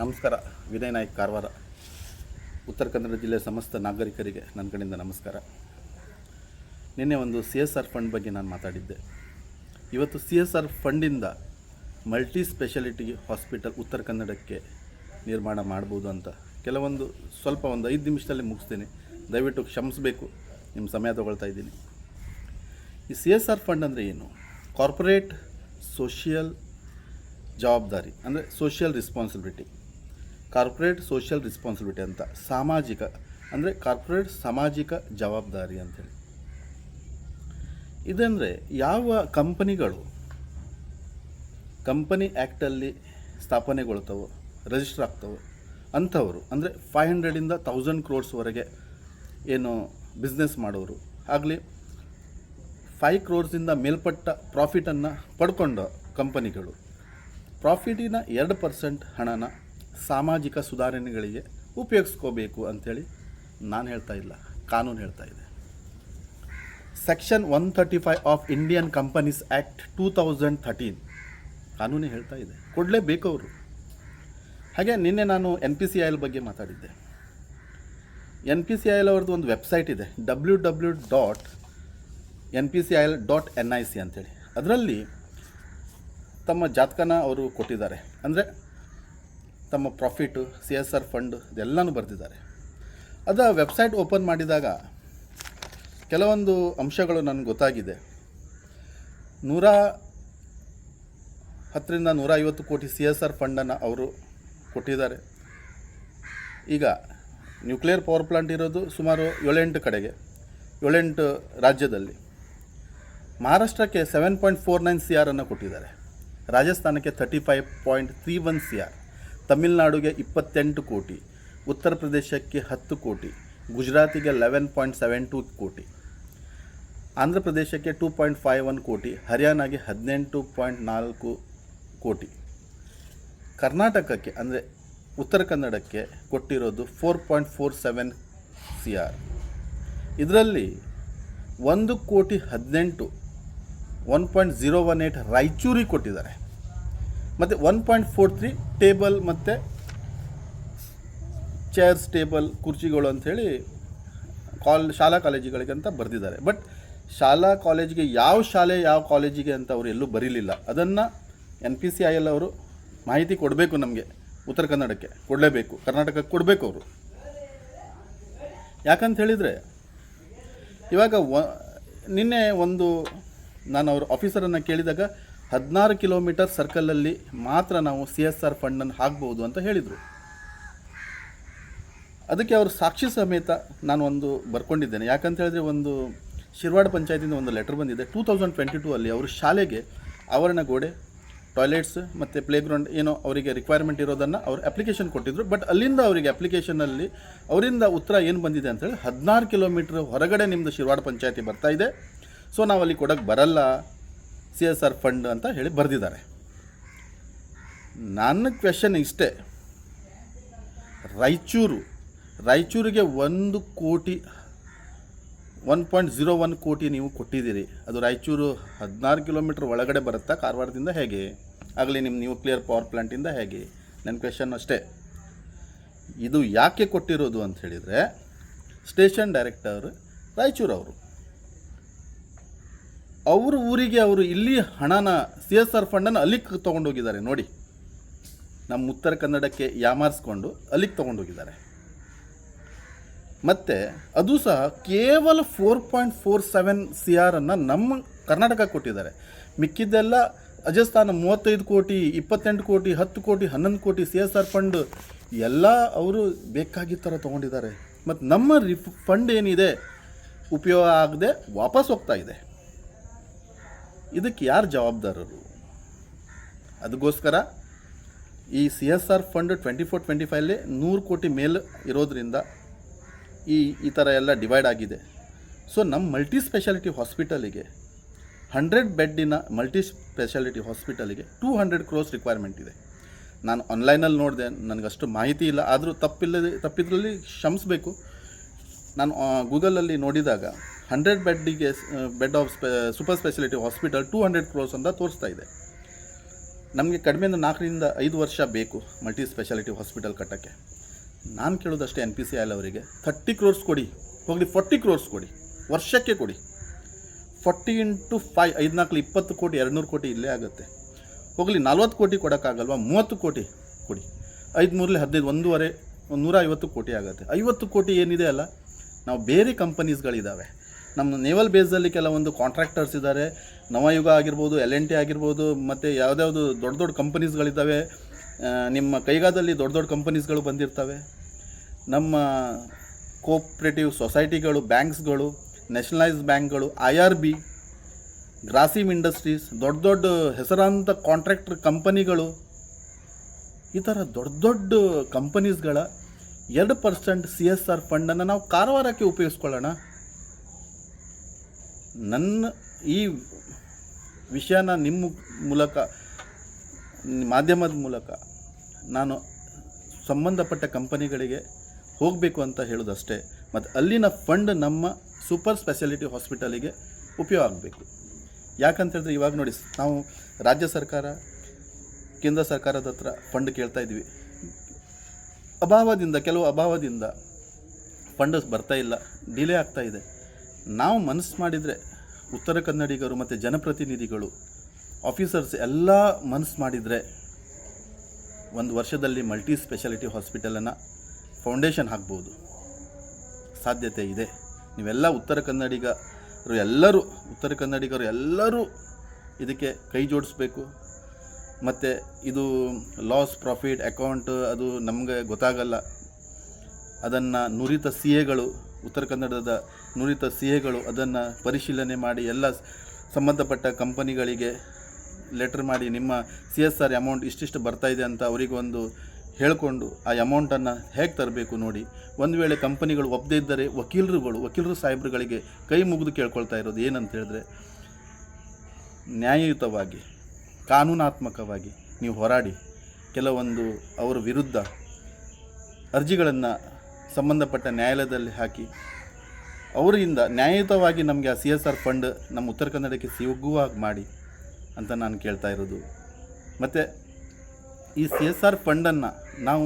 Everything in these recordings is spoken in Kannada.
ನಮಸ್ಕಾರ. ವಿನಯ್ ನಾಯ್ಕ್, ಕಾರವಾರ. ಉತ್ತರ ಕನ್ನಡ ಜಿಲ್ಲೆಯ ಸಮಸ್ತ ನಾಗರಿಕರಿಗೆ ನನ್ನ ಕಡೆಯಿಂದ ನಮಸ್ಕಾರ. ನಿನ್ನೆ ಒಂದು ಸಿ ಎಸ್ ಆರ್ ಫಂಡ್ ಬಗ್ಗೆ ನಾನು ಮಾತಾಡಿದ್ದೆ. ಇವತ್ತು ಸಿ ಎಸ್ ಆರ್ ಫಂಡಿಂದ ಮಲ್ಟಿ ಸ್ಪೆಷಾಲಿಟಿ ಹಾಸ್ಪಿಟಲ್ ಉತ್ತರ ಕನ್ನಡಕ್ಕೆ ನಿರ್ಮಾಣ ಮಾಡ್ಬೋದು ಅಂತ ಕೆಲವೊಂದು ಸ್ವಲ್ಪ ಒಂದು ಐದು ನಿಮಿಷದಲ್ಲಿ ಮುಗಿಸ್ತೀನಿ. ದಯವಿಟ್ಟು ಕ್ಷಮಿಸಬೇಕು. ನಿಮ್ಮ ಸಮಯ ತೊಗೊಳ್ತಾ ಇದ್ದೀನಿ. ಈ ಸಿ ಎಸ್ ಆರ್ ಫಂಡ್ ಅಂದರೆ ಏನು? ಕಾರ್ಪೊರೇಟ್ ಸೋಷಿಯಲ್ ಜವಾಬ್ದಾರಿ, ಅಂದರೆ social responsibility. Corporate social responsibility ಅಂತ, ಸಾಮಾಜಿಕ, ಅಂದರೆ ಕಾರ್ಪೊರೇಟ್ ಸಾಮಾಜಿಕ ಜವಾಬ್ದಾರಿ ಅಂತೇಳಿ. ಇದಂದರೆ ಯಾವ ಕಂಪನಿಗಳು, ಕಂಪನಿ ಆ್ಯಕ್ಟಲ್ಲಿ ಸ್ಥಾಪನೆಗೊಳ್ತವೋ, ರಿಜಿಸ್ಟರ್ ಆಗ್ತವೋ, ಅಂಥವರು, ಅಂದರೆ ಫೈವ್ ಹಂಡ್ರೆಡಿಂದ ತೌಸಂಡ್ ಕ್ರೋರ್ಸ್ವರೆಗೆ ಏನು ಬಿಸ್ನೆಸ್ ಮಾಡೋರು, ಆಗಲಿ ಫೈವ್ ಕ್ರೋರ್ಸಿಂದ ಮೇಲ್ಪಟ್ಟ ಪ್ರಾಫಿಟನ್ನು ಪಡ್ಕೊಂಡ ಕಂಪನಿಗಳು ಪ್ರಾಫಿಟಿನ ಎರಡು ಪರ್ಸೆಂಟ್ ಹಣನ ಸಾಮಾಜಿಕ ಸುಧಾರಣೆಗಳಿಗೆ ಉಪಯೋಗಿಸ್ಕೋಬೇಕು ಅಂಥೇಳಿ ನಾನು ಹೇಳ್ತಾ ಇಲ್ಲ, ಕಾನೂನು ಹೇಳ್ತಾ ಇದೆ. Section one thirty five of Indian companies act two thousand thirteen ಕಾನೂನೇ ಹೇಳ್ತಾ ಇದೆ. ಕೊಡಲೇಬೇಕು ಅವರು. ಹಾಗೆ ನಿನ್ನೆ ನಾನು N P C I L ಬಗ್ಗೆ ಮಾತಾಡಿದ್ದೆ. N P C I L ಅವ್ರದ್ದು ಒಂದು ವೆಬ್ಸೈಟ್ ಇದೆ W W dot N P C I L dot N I C ಅಂತೇಳಿ. ಅದರಲ್ಲಿ ತಮ್ಮ ಜಾತಕನ ಅವರು ಕೊಟ್ಟಿದ್ದಾರೆ. ಅಂದರೆ ತಮ್ಮ profit C S R fund ಇದೆಲ್ಲನೂ ಬರೆದಿದ್ದಾರೆ. ಅದು ವೆಬ್ಸೈಟ್ ಓಪನ್ ಮಾಡಿದಾಗ ಕೆಲವೊಂದು ಅಂಶಗಳು ನನಗೆ ಗೊತ್ತಾಗಿದೆ. ನೂರ ಹತ್ತರಿಂದ ನೂರ ಐವತ್ತು ಕೋಟಿ ಸಿ ಎಸ್ ಆರ್ ಫಂಡನ್ನು ಅವರು ಕೊಟ್ಟಿದ್ದಾರೆ. ಈಗ ನ್ಯೂಕ್ಲಿಯರ್ ಪವರ್ ಪ್ಲಾಂಟ್ ಇರೋದು ಸುಮಾರು ಏಳೆಂಟು ಕಡೆಗೆ, ಏಳೆಂಟು ರಾಜ್ಯದಲ್ಲಿ. ಮಹಾರಾಷ್ಟ್ರಕ್ಕೆ seven point four nine C ಆರನ್ನು ಕೊಟ್ಟಿದ್ದಾರೆ. ರಾಜಸ್ಥಾನಕ್ಕೆ thirty five point three one C R ತಮಿಳುನಾಡುಗೆ ಇಪ್ಪತ್ತೆಂಟು ಕೋಟಿ, ಉತ್ತರ ಪ್ರದೇಶಕ್ಕೆ ಹತ್ತು ಕೋಟಿ, ಗುಜರಾತಿಗೆ ಲೆವೆನ್ ಪಾಯಿಂಟ್ ಸೆವೆನ್ ಟು ಕೋಟಿ, ಆಂಧ್ರ ಪ್ರದೇಶಕ್ಕೆ ಟೂ ಪಾಯಿಂಟ್ ಫೈವ್ ಒನ್ ಕೋಟಿ, ಹರಿಯಾಣಗೆ ಹದಿನೆಂಟು ಪಾಯಿಂಟ್ ನಾಲ್ಕು ಕೋಟಿ. ಕರ್ನಾಟಕಕ್ಕೆ ಅಂದರೆ ಉತ್ತರ ಕನ್ನಡಕ್ಕೆ ಕೊಟ್ಟಿರೋದು four point four seven C R ಇದರಲ್ಲಿ ಒಂದು ಕೋಟಿ ಹದಿನೆಂಟು one point zero one eight ರಾಯಚೂರಿಗೆ ಕೊಟ್ಟಿದ್ದಾರೆ. ಮತ್ತು one point four three table ಮತ್ತು ಚೇರ್ಸ್ ಟೇಬಲ್ ಕುರ್ಚಿಗಳು ಅಂಥೇಳಿ ಕಾಲ್, ಶಾಲಾ ಕಾಲೇಜುಗಳಿಗೆ ಅಂತ ಬರೆದಿದ್ದಾರೆ. ಬಟ್ ಶಾಲಾ ಕಾಲೇಜಿಗೆ ಯಾವ ಶಾಲೆ ಯಾವ ಕಾಲೇಜಿಗೆ ಅಂತ ಅವರು ಎಲ್ಲೂ ಬರೀಲಿಲ್ಲ. ಅದನ್ನು N P C I L ಅವರು ಮಾಹಿತಿ ಕೊಡಬೇಕು ನಮಗೆ. ಉತ್ತರ ಕನ್ನಡಕ್ಕೆ ಕೊಡಲೇಬೇಕು. ಕರ್ನಾಟಕಕ್ಕೆ ಕೊಡಬೇಕು ಅವರು. ಯಾಕಂತ ಹೇಳಿದರೆ ಇವಾಗ ವ ನಿನ್ನೆ ಒಂದು ನಾನು ಅವ್ರ ಆಫೀಸರನ್ನು ಕೇಳಿದಾಗ ಹದಿನಾರು ಕಿಲೋಮೀಟರ್ ಸರ್ಕಲಲ್ಲಿ ಮಾತ್ರ ನಾವು ಸಿ ಎಸ್ ಆರ್ ಫಂಡನ್ನು ಹಾಕ್ಬೋದು ಅಂತ ಹೇಳಿದರು. ಅದಕ್ಕೆ ಅವರು ಸಾಕ್ಷಿ ಸಮೇತ ನಾನು ಒಂದು ಬರ್ಕೊಂಡಿದ್ದೇನೆ. ಯಾಕಂತ ಹೇಳಿದ್ರೆ ಒಂದು ಶಿರ್ವಾಡ ಪಂಚಾಯತಿಂದ ಒಂದು ಲೆಟರ್ ಬಂದಿದೆ. ಟೂ ತೌಸಂಡ್ ಟ್ವೆಂಟಿ ಟೂ ಅಲ್ಲಿ ಅವರು ಶಾಲೆಗೆ ಆವರಣ ಗೋಡೆ, ಟಾಯ್ಲೆಟ್ಸ್ ಮತ್ತು ಪ್ಲೇಗ್ರೌಂಡ್ ಏನೋ ಅವರಿಗೆ ರಿಕ್ವೈರ್ಮೆಂಟ್ ಇರೋದನ್ನು ಅವರು ಅಪ್ಲಿಕೇಶನ್ ಕೊಟ್ಟಿದ್ದರು ಬಟ್ ಅಲ್ಲಿಂದ ಅವರಿಗೆ ಅಪ್ಲಿಕೇಶನಲ್ಲಿ ಅವರಿಂದ ಉತ್ತರ ಏನು ಬಂದಿದೆ ಅಂತೇಳಿ ಹದಿನಾರು ಕಿಲೋಮೀಟ್ರ್ ಹೊರಗಡೆ ನಿಮ್ಮದು ಶಿರ್ವಾಡ ಪಂಚಾಯತಿ ಬರ್ತಾ ಇದೆ. ಸೊ ನಾವು ಅಲ್ಲಿ ಕೊಡೋಕ್ಕೆ ಬರಲ್ಲ. ಸಿ ಎಸ್ ಆರ್ ಫಂಡ್ ಅಂತ ಹೇಳಿ ಬರೆದಿದ್ದಾರೆ. ನನ್ನ ಕ್ವೆಶನ್ ಇಷ್ಟೇ. ರಾಯಚೂರು, ರಾಯಚೂರಿಗೆ ಒಂದು ಕೋಟಿ ಒನ್ ಪಾಯಿಂಟ್ ಝೀರೋ ಒನ್ ಕೋಟಿ ನೀವು ಕೊಟ್ಟಿದ್ದೀರಿ. ಅದು ರಾಯಚೂರು ಹದಿನಾರು ಕಿಲೋಮೀಟ್ರ್ ಒಳಗಡೆ ಬರುತ್ತಾ, ಕಾರವಾರದಿಂದ ಹೇಗೆ? ಆಗಲಿ ನಿಮ್ಮ ನ್ಯೂಕ್ಲಿಯರ್ ಪವರ್ ಪ್ಲಾಂಟಿಂದ ಹೇಗೆ? ನನ್ನ ಕ್ವೆಶನ್ ಅಷ್ಟೇ. ಇದು ಯಾಕೆ ಕೊಟ್ಟಿರೋದು ಅಂತ ಹೇಳಿದರೆ ಸ್ಟೇಷನ್ ಡೈರೆಕ್ಟರ್ ರಾಯಚೂರು ಅವರು ಊರಿಗೆ ಅವರು ಇಲ್ಲಿ ಹಣನ ಸಿ ಎಸ್ ಆರ್ ಫಂಡನ್ನು ಅಲ್ಲಿಗೆ ತೊಗೊಂಡೋಗಿದ್ದಾರೆ. ನೋಡಿ ನಮ್ಮ ಉತ್ತರ ಕನ್ನಡಕ್ಕೆ ಯಾಮಾರಿಸ್ಕೊಂಡು ಅಲ್ಲಿಗೆ ತೊಗೊಂಡೋಗಿದ್ದಾರೆ. ಮತ್ತು ಅದು ಸಹ ಕೇವಲ four point four seven C ಆರನ್ನು ನಮ್ಮ ಕರ್ನಾಟಕ ಕೊಟ್ಟಿದ್ದಾರೆ. ಮಿಕ್ಕಿದ್ದೆಲ್ಲ ರಾಜಸ್ಥಾನ ಮೂವತ್ತೈದು ಕೋಟಿ, ಇಪ್ಪತ್ತೆಂಟು ಕೋಟಿ, ಹತ್ತು ಕೋಟಿ, ಹನ್ನೊಂದು ಕೋಟಿ ಸಿ ಎಸ್ ಆರ್ ಫಂಡ್ ಎಲ್ಲ ಅವರು ಬೇಕಾಗಿದ್ದ ಥರ ತೊಗೊಂಡಿದ್ದಾರೆ. ಮತ್ತು ನಮ್ಮ ರಿಫ್ ಫಂಡ್ ಏನಿದೆ, ಉಪಯೋಗ ಆಗದೆ ವಾಪಸ್ ಹೋಗ್ತಾ ಇದೆ. ಇದಕ್ಕೆ ಯಾರು ಜವಾಬ್ದಾರರು? ಅದಕ್ಕೋಸ್ಕರ ಈ C S R fund twenty four, twenty ಫೈವಲ್ಲಿ ನೂರು ಕೋಟಿ ಮೇಲ್ ಇರೋದರಿಂದ ಈ ಈ ಥರ ಎಲ್ಲ ಡಿವೈಡ್ ಆಗಿದೆ. ಸೊ ನಮ್ಮ ಮಲ್ಟಿ ಸ್ಪೆಷಾಲಿಟಿ ಹಾಸ್ಪಿಟಲಿಗೆ ಹಂಡ್ರೆಡ್ ಬೆಡ್ಡಿನ ಮಲ್ಟಿ ಸ್ಪೆಷಾಲಿಟಿ ಹಾಸ್ಪಿಟಲಿಗೆ ಟೂ ಹಂಡ್ರೆಡ್ ಕ್ರೋಸ್ ರಿಕ್ವೈರ್ಮೆಂಟ್ ಇದೆ. ನಾನು ಆನ್ಲೈನಲ್ಲಿ ನೋಡಿದೆ, ನನಗಷ್ಟು ಮಾಹಿತಿ ಇಲ್ಲ, ಆದರೂ ತಪ್ಪಿಲ್ಲದೆ, ತಪ್ಪಿದ್ರಲ್ಲಿ ಕ್ಷಮಿಸಬೇಕು. ನಾನು ಗೂಗಲಲ್ಲಿ ನೋಡಿದಾಗ ಹಂಡ್ರೆಡ್ ಬೆಡ್ಡಿಗೆ bed of ಸ್ಪೆ, super speciality hospital two hundred crores ಅಂತ ತೋರಿಸ್ತಾ ಇದೆ. ನಮಗೆ ಕಡಿಮೆ ಅಂದರೆ ನಾಲ್ಕರಿಂದ ಐದು ವರ್ಷ ಬೇಕು ಮಲ್ಟಿ ಸ್ಪೆಷಾಲಿಟಿ ಹಾಸ್ಪಿಟಲ್ ಕಟ್ಟೋಕ್ಕೆ. ನಾನು ಕೇಳೋದಷ್ಟೇ N P C I L ಅವರಿಗೆ, ಥರ್ಟಿ ಕ್ರೋರ್ಸ್ ಕೊಡಿ, ಹೋಗಲಿ ಫೋರ್ಟಿ ಕ್ರೋರ್ಸ್ ಕೊಡಿ, ವರ್ಷಕ್ಕೆ ಕೊಡಿ. ಫೋರ್ಟಿ ಇಂಟು ಫೈ ಐದ್ನಾಲ್ಕು, ಇಪ್ಪತ್ತು ಕೋಟಿ, ಎರಡುನೂರು ಕೋಟಿ ಇಲ್ಲೇ ಆಗುತ್ತೆ. ಹೋಗಲಿ ನಲ್ವತ್ತು ಕೋಟಿ ಕೊಡೋಕ್ಕಾಗಲ್ವಾ, ಮೂವತ್ತು ಕೋಟಿ ಕೊಡಿ. ಐದು ಮೂರಲಿ ಹದಿನೈದು, ಒಂದೂವರೆ ಒಂದು ನೂರ ಐವತ್ತು ಕೋಟಿ ಆಗುತ್ತೆ. ಐವತ್ತು ಕೋಟಿ ಏನಿದೆ ಅಲ್ಲ, ನಾವು ಬೇರೆ ಕಂಪನೀಸ್ಗಳಿದ್ದಾವೆ ನಮ್ಮ ನೇವಲ್ ಬೇಸಲ್ಲಿ ಕೆಲವೊಂದು ಕಾಂಟ್ರಾಕ್ಟರ್ಸ್ ಇದ್ದಾರೆ ನವಯುಗ ಆಗಿರ್ಬೋದು ಎಲ್ ಎನ್ ಟಿ ಆಗಿರ್ಬೋದು, ಮತ್ತು ಯಾವುದ್ಯಾವುದು ದೊಡ್ಡ ದೊಡ್ಡ ಕಂಪನೀಸ್ಗಳಿದ್ದಾವೆ ನಿಮ್ಮ ಕೈಗಾದಲ್ಲಿ ದೊಡ್ಡ ದೊಡ್ಡ ಕಂಪನೀಸ್ಗಳು ಬಂದಿರ್ತವೆ. ನಮ್ಮ ಕೋಪ್ರೇಟಿವ್ ಸೊಸೈಟಿಗಳು ಬ್ಯಾಂಕ್ಸ್ಗಳು ನ್ಯಾಷನಲೈಸ್ ಬ್ಯಾಂಕ್ಗಳು I R B Grasim industries ದೊಡ್ಡ ದೊಡ್ಡ ಹೆಸರಾಂತ ಕಾಂಟ್ರಾಕ್ಟರ್ ಕಂಪನಿಗಳು ಈ ಥರ ದೊಡ್ಡ ದೊಡ್ಡ ಕಂಪನೀಸ್ಗಳ ಎರಡು ಪರ್ಸೆಂಟ್ ಸಿ ಎಸ್ ಆರ್ ಫಂಡನ್ನು ನಾವು ಕಾರವಾರಕ್ಕೆ ಉಪಯೋಗಿಸ್ಕೊಳ್ಳೋಣ. ನನ್ನ ಈ ವಿಷಯನ ನಿಮ್ಮ ಮೂಲಕ, ಮಾಧ್ಯಮದ ಮೂಲಕ ನಾನು ಸಂಬಂಧಪಟ್ಟ ಕಂಪನಿಗಳಿಗೆ ಹೋಗಬೇಕು ಅಂತ ಹೇಳೋದಷ್ಟೇ. ಮತ್ತು ಅಲ್ಲಿನ ಫಂಡ್ ನಮ್ಮ ಸೂಪರ್ ಸ್ಪೆಷಾಲಿಟಿ ಹಾಸ್ಪಿಟಲಿಗೆ ಉಪಯೋಗ ಆಗಬೇಕು. ಯಾಕಂತ ಹೇಳಿದ್ರೆ ಇವಾಗ ನೋಡಿ, ನಾವು ರಾಜ್ಯ ಸರ್ಕಾರ, ಕೇಂದ್ರ ಸರ್ಕಾರದ ಹತ್ರ ಫಂಡ್ ಕೇಳ್ತಾ ಇದ್ವಿ ಅಭಾವದಿಂದ, ಕೆಲವು ಅಭಾವದಿಂದ ಫಂಡ್ ಬರ್ತಾ ಇಲ್ಲ, ಡಿಲೇ ಆಗ್ತಾ ಇದೆ. ನಾವು ಮನಸ್ಸು ಮಾಡಿದರೆ ಉತ್ತರ ಕನ್ನಡಿಗರು ಮತ್ತು ಜನಪ್ರತಿನಿಧಿಗಳು ಆಫೀಸರ್ಸ್ ಎಲ್ಲ ಮನಸ್ಸು ಮಾಡಿದರೆ ಒಂದು ವರ್ಷದಲ್ಲಿ ಮಲ್ಟಿ ಸ್ಪೆಷಾಲಿಟಿ ಹಾಸ್ಪಿಟಲನ್ನು ಫೌಂಡೇಶನ್ ಹಾಕ್ಬೋದು. ಸಾಧ್ಯತೆ ಇದೆ. ನೀವೆಲ್ಲ ಉತ್ತರ ಕನ್ನಡಿಗರು ಎಲ್ಲರೂ, ಉತ್ತರ ಕನ್ನಡಿಗರು ಎಲ್ಲರೂ ಇದಕ್ಕೆ ಕೈ ಜೋಡಿಸ್ಬೇಕು. ಮತ್ತು ಇದು ಲಾಸ್ ಪ್ರಾಫಿಟ್ ಅಕೌಂಟ್ ಅದು ನಮಗೆ ಗೊತ್ತಾಗಲ್ಲ. ಅದನ್ನು ನುರಿತ ಸಿ ಎಗಳು ಉತ್ತರ ಕನ್ನಡದ ನುರಿತ ಸಿ ಎಗಳು ಅದನ್ನು ಪರಿಶೀಲನೆ ಮಾಡಿ ಎಲ್ಲ ಸಂಬಂಧಪಟ್ಟ ಕಂಪನಿಗಳಿಗೆ ಲೆಟ್ರ್ ಮಾಡಿ ನಿಮ್ಮ ಸಿ ಎಸ್ ಆರ್ ಅಮೌಂಟ್ ಇಷ್ಟಿಷ್ಟು ಬರ್ತಾಯಿದೆ ಅಂತ ಅವರಿಗೊಂದು ಹೇಳಿಕೊಂಡು ಆ ಅಮೌಂಟನ್ನು ಹೇಗೆ ತರಬೇಕು ನೋಡಿ. ಒಂದು ವೇಳೆ ಕಂಪನಿಗಳು ಒಪ್ಪದೇ ಇದ್ದರೆ ವಕೀಲರುಗಳು, ವಕೀಲರು ಸಾಹೇಬ್ರುಗಳಿಗೆ ಕೈ ಮುಗಿದು ಕೇಳ್ಕೊಳ್ತಾ ಇರೋದು ಏನಂತ ಹೇಳಿದ್ರೆ, ನ್ಯಾಯಯುತವಾಗಿ, ಕಾನೂನಾತ್ಮಕವಾಗಿ ನೀವು ಹೋರಾಡಿ, ಕೆಲವೊಂದು ಅವರ ವಿರುದ್ಧ ಅರ್ಜಿಗಳನ್ನು ಸಂಬಂಧಪಟ್ಟ ನ್ಯಾಯಾಲಯದಲ್ಲಿ ಹಾಕಿ ಅವರಿಂದ ನ್ಯಾಯಯುತವಾಗಿ ನಮಗೆ ಆ ಸಿ ಎಸ್ ಆರ್ ಫಂಡ್ ನಮ್ಮ ಉತ್ತರ ಕನ್ನಡಕ್ಕೆ ಸಿಗುವಾಗ ಮಾಡಿ ಅಂತ ನಾನು ಕೇಳ್ತಾ ಇರೋದು. ಮತ್ತು ಈ ಸಿ ಎಸ್ ಆರ್ ಫಂಡನ್ನು ನಾವು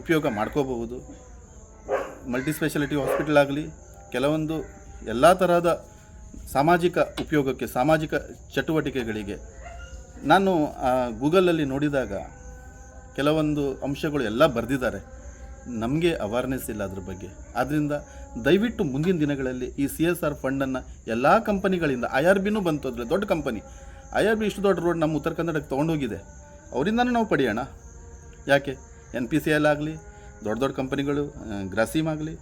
ಉಪಯೋಗ ಮಾಡ್ಕೋಬಹುದು. ಮಲ್ಟಿ ಸ್ಪೆಷಾಲಿಟಿ ಹಾಸ್ಪಿಟಲ್ ಆಗಲಿ, ಕೆಲವೊಂದು ಎಲ್ಲ ತರಹದ ಸಾಮಾಜಿಕ ಉಪಯೋಗಕ್ಕೆ, ಸಾಮಾಜಿಕ ಚಟುವಟಿಕೆಗಳಿಗೆ ನಾನು ಗೂಗಲಲ್ಲಿ ನೋಡಿದಾಗ ಕೆಲವೊಂದು ಅಂಶಗಳು ಎಲ್ಲ ಬರೆದಿದ್ದಾರೆ. ನಮಗೆ ಅವೇರ್ನೆಸ್ ಇಲ್ಲ ಅದ್ರ ಬಗ್ಗೆ. ಆದ್ದರಿಂದ ದಯವಿಟ್ಟು ಮುಂದಿನ ದಿನಗಳಲ್ಲಿ ಈ ಸಿ ಎಸ್ ಆರ್ ಫಂಡನ್ನು ಎಲ್ಲ ಕಂಪನಿಗಳಿಂದ ಐ ಆರ್ ಬಿನೂ ಬಂತು ಅದ್ರಲ್ಲಿ, ದೊಡ್ಡ ಕಂಪನಿ ಐ ಆರ್ ಬಿ ಇಷ್ಟು ದೊಡ್ಡ ರೋಡ್ ನಮ್ಮ ಉತ್ತರ ಕನ್ನಡಕ್ಕೆ ತೊಗೊಂಡೋಗಿದೆ. ಅವರಿಂದನೂ ನಾವು ಪಡೆಯೋಣ. ಯಾಕೆ? ಎನ್ ಪಿ ಸಿ ಎಲ್ ಆಗಲಿ, ದೊಡ್ಡ ದೊಡ್ಡ ಕಂಪನಿಗಳು ಗ್ರಾಸೀಮ್ ಆಗಲಿ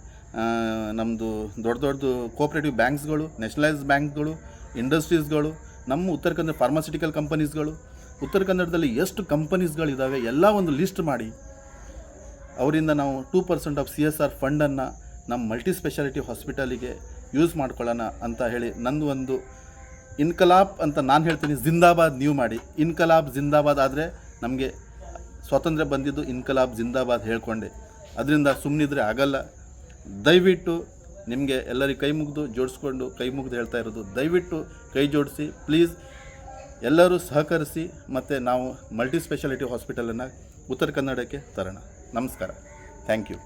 ನಮ್ಮದು ದೊಡ್ಡ ದೊಡ್ಡದು ಕೋಆಪ್ರೇಟಿವ್ ಬ್ಯಾಂಕ್ಸ್ಗಳು ನ್ಯಾಷನಲೈಸ್ ಬ್ಯಾಂಕ್ಗಳು ಇಂಡಸ್ಟ್ರೀಸ್ಗಳು ನಮ್ಮ ಉತ್ತರ ಕನ್ನಡ ಫಾರ್ಮಾಸ್ಯೂಟಿಕಲ್ ಕಂಪನೀಸ್ಗಳು ಉತ್ತರ ಕನ್ನಡದಲ್ಲಿ ಎಷ್ಟು ಕಂಪನೀಸ್ಗಳಿದ್ದಾವೆ ಎಲ್ಲ ಒಂದು ಲಿಸ್ಟ್ ಮಾಡಿ. ಅವರಿಂದ ನಾವು two percent of C S R ಫಂಡನ್ನು ನಮ್ಮ ಮಲ್ಟಿ ಸ್ಪೆಷಾಲಿಟಿ ಹಾಸ್ಪಿಟಲಿಗೆ ಯೂಸ್ ಮಾಡ್ಕೊಳ್ಳೋಣ ಅಂತ ಹೇಳಿ ನಂದು ಒಂದು ಇನ್ಕಲಾಬ್ ಅಂತ ನಾನು ಹೇಳ್ತೀನಿ ಜಿಂದಾಬಾದ್ ನೀವು ಮಾಡಿ. ಇನ್ಕಲಾಬ್ ಜಿಂದಾಬಾದ್ ಆದರೆ ನಮಗೆ ಸ್ವಾತಂತ್ರ್ಯ ಬಂದಿದ್ದು ಇನ್ಕಲಾಬ್ ಜಿಂದಾಬಾದ್ ಹೇಳ್ಕೊಂಡೆ. ಅದರಿಂದ ಸುಮ್ಮನಿದ್ರೆ ಆಗಲ್ಲ. ದಯವಿಟ್ಟು ನಿಮಗೆ ಎಲ್ಲರಿಗೆ ಕೈ ಮುಗಿದು ಜೋಡಿಸ್ಕೊಂಡು ಕೈ ಮುಗಿದು ಹೇಳ್ತಾ ಇರೋದು, ದಯವಿಟ್ಟು ಕೈ ಜೋಡಿಸಿ ಪ್ಲೀಸ್ ಎಲ್ಲರೂ ಸಹಕರಿಸಿ ಮತ್ತು ನಾವು ಮಲ್ಟಿ ಸ್ಪೆಷಾಲಿಟಿ ಹಾಸ್ಪಿಟಲನ್ನು ಉತ್ತರ ಕನ್ನಡಕ್ಕೆ ತರೋಣ. ನಮಸ್ಕಾರ. Thank you